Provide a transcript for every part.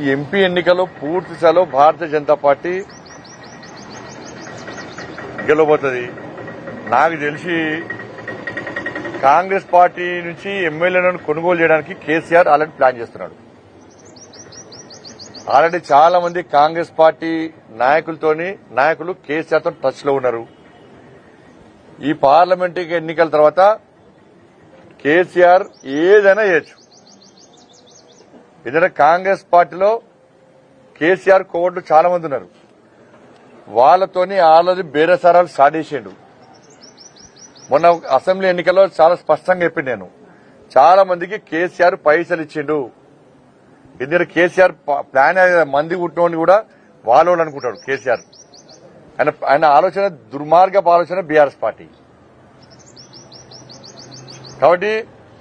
ఈ ఎంపీ ఎన్నికల్లో పూర్తి స్థాయిలో భారతీయ జనతా పార్టీ గెలవబోతుంది. నాకు తెలిసి కాంగ్రెస్ పార్టీ నుంచి ఎమ్మెల్యేలను కొనుగోలు చేయడానికి కేసీఆర్ ఆల్రెడీ ప్లాన్ చేస్తున్నాడు. ఆల్రెడీ చాలా మంది కాంగ్రెస్ పార్టీ నాయకులతోని నాయకులు కేసీఆర్తో టచ్లో ఉన్నారు. ఈ పార్లమెంటు ఎన్నికల తర్వాత కేసీఆర్ ఏదైనా చేయొచ్చు. ఎందుకంటే కాంగ్రెస్ పార్టీలో కేసీఆర్ కోవట్లు చాలా మంది ఉన్నారు. వాళ్ళతోని ఆల్రెడీ బేరసారాలు స్టార్ట్ చేసిండు. మొన్న అసెంబ్లీ ఎన్నికల్లో చాలా స్పష్టంగా చెప్పిండు నేను చాలా మందికి కేసీఆర్ పైసలు ఇచ్చిండు. ఎందుకంటే కేసీఆర్ ప్లాన్ మంది కుట్టినోని కూడా వాళ్ళు అనుకుంటాడు కేసీఆర్. ఆయన ఆయన ఆలోచన దుర్మార్గపు ఆలోచన బీఆర్ఎస్ పార్టీ. కాబట్టి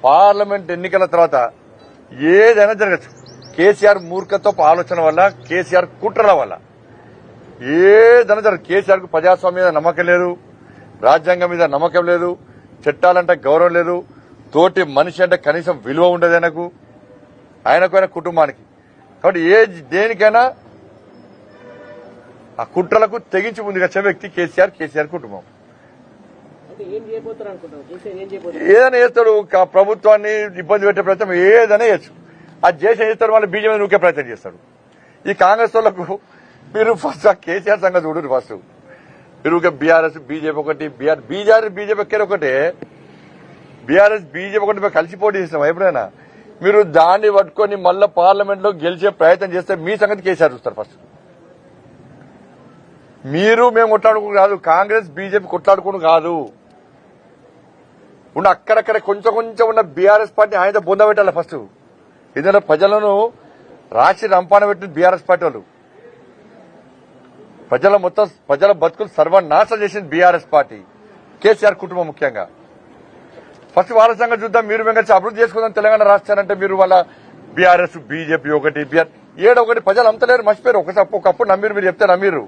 పార్లమెంట్ ఎన్నికల తర్వాత ఏదైనా జరగచ్చు. కేసీఆర్ మూర్ఖత్వపు ఆలోచన వల్ల కేసీఆర్ కుట్రల వల్ల. ఏదైనా జరగదు కేసీఆర్కు ప్రజాస్వామ్యం మీద నమ్మకం లేదు రాజ్యాంగం మీద నమ్మకం లేదు చట్టాలంటే గౌరవం లేదు తోటి మనిషి అంటే కనీసం విలువ ఉండదు ఆయనకు ఆయనకు ఆయన కుటుంబానికి. కాబట్టి ఏ దేనికైనా ఆ కుట్రలకు తెగించి ముందుకొచ్చే వ్యక్తి కేసీఆర్ కేసీఆర్ కుటుంబం అంటే ఏం చేయబోతారు అనుకుంటారు కేసీఆర్ ఏం చేయబోతారు ఏదైనా చేస్తాడు ప్రభుత్వాన్ని ఇబ్బంది పెట్టే ప్రయత్నం ఏదైనా చేయొచ్చు. అది చేసి చేస్తాడు వాళ్ళు బీజేపీ నూకే ప్రయత్నం చేస్తాడు ఈ కాంగ్రెస్ వాళ్ళకు మీరు ఫస్ట్ ఆ కేసీఆర్ సంగతి చూడరు ఫస్ట్ మీరు బీఆర్ఎస్ బీజేపీ ఒకటి బీఆర్ బీజేపీ బీజేపీ ఎక్కడ ఒకటే. బీఆర్ఎస్ బీజేపీ ఒకటి మేము కలిసి పోటీ చేసినాం ఎప్పుడైనా? మీరు దాన్ని పట్టుకొని మళ్ళీ పార్లమెంట్లో గెలిచే ప్రయత్నం చేస్తే మీ సంగతి కేసీఆర్ చూస్తారు ఫస్ట్ మీరు మేము కొట్లాడుకుని కాదు కాంగ్రెస్ బీజేపీ కొట్లాడుకుని కాదు. ఉన్న అక్కడక్కడ కొంచెం కొంచెం ఉన్న బీఆర్ఎస్ పార్టీ ఆయన బొంద పెట్టాలి ఫస్ట్. ఎందుకంటే ప్రజలను రాసి రంపాన పెట్టిన బీఆర్ఎస్ పార్టీ వాళ్ళు. ప్రజల మొత్తం ప్రజల బతుకులు సర్వనాశనం చేసింది బీఆర్ఎస్ పార్టీ. కేసీఆర్ కుటుంబం ముఖ్యంగా. ఫస్ట్ వాళ్ళ సంగతి చూద్దాం మీరు మేము అభివృద్ధి చేసుకుందాం తెలంగాణ రాష్ట్రాలంటే మీరు వాళ్ళ బీఆర్ఎస్ బీజేపీ ఒకటి బీఆర్ ఏడు ఒకటి ప్రజలు అంతలేరు మర్చిపోయారు. ఒకసారి ఒకప్పుడు నమ్మిరు మీరు చెప్తే నమ్మిరు.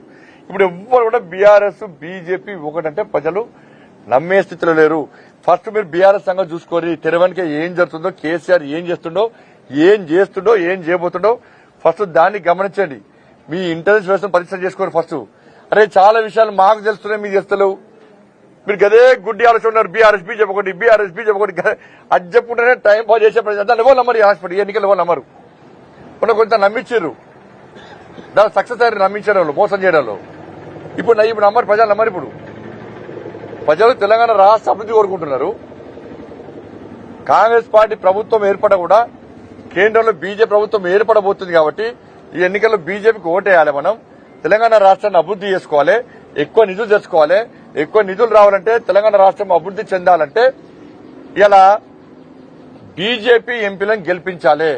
ఇప్పుడు ఎవ్వరు కూడా బీఆర్ఎస్ బీజేపీ ఒకటంటే ప్రజలు నమ్మే స్థితిలో లేరు. ఫస్ట్ మీరు బీఆర్ఎస్ సంఘం చూసుకోరి తెరవనికి ఏం జరుగుతుందో కేసీఆర్ ఏం చేస్తుండో ఏం చేస్తుండో ఏం చేయబోతుండో ఫస్ట్ దాన్ని గమనించండి. మీ ఇంటెలిజెన్స్ వ్యవస్థ పరిశ్రమ చేసుకోరు ఫస్ట్. అరే చాలా విషయాలు మాకు తెలుస్తున్నాయి మీకు చేస్తలేవు మీరు గదే గుడ్డి ఆలోచన బీఆర్ఎస్ బీ ఒకటి బీఆర్ఎస్ బీ ఒకటి అది చెప్పుకుంటేనే టైం పాస్ చేసే ప్రజలు. ఎవరు నమ్మరు ఈ హాస్పిటల్ ఎన్నికలు ఎవరు నమ్మరు? మొన్న కొంత నమ్మించారు. దాని సక్సెస్ అయ్యారు నమ్మించారు మోసం చేయడంలో. ఇప్పుడు నా- ఇప్పుడు నమ్మరు ప్రజలు నమ్మరు ఇప్పుడు. ప్రజలు తెలంగాణ రాష్ట్ర అభివృద్ధి కోరుకుంటున్నారు. కాంగ్రెస్ పార్టీ ప్రభుత్వం ఏర్పడ కూడా కేంద్రంలో బీజేపీ ప్రభుత్వం ఏర్పడబోతుంది కాబట్టి ఈ ఎన్నికల్లో బీజేపీకి ఓటేయాలి మనం. తెలంగాణ రాష్ట్రాన్ని అభివృద్ధి చేసుకోవాలి. ఎక్కువ నిధులు తెచ్చుకోవాలి. ఎక్కువ నిధులు రావాలంటే తెలంగాణ రాష్ట్రం అభివృద్ధి చెందాలంటే ఇలా బీజేపీ ఎంపీలను గెలిపించాలి.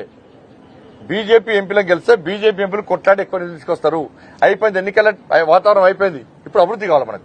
బీజేపీ ఎంపీలను గెలిస్తే బీజేపీ ఎంపీలు కొట్లాడి ఎక్కువ నిధులు తీసుకొస్తారు. అయిపోయింది ఎన్నికల వాతావరణం అయిపోయింది. ఇప్పుడు అభివృద్ధి కావాలి మనకు.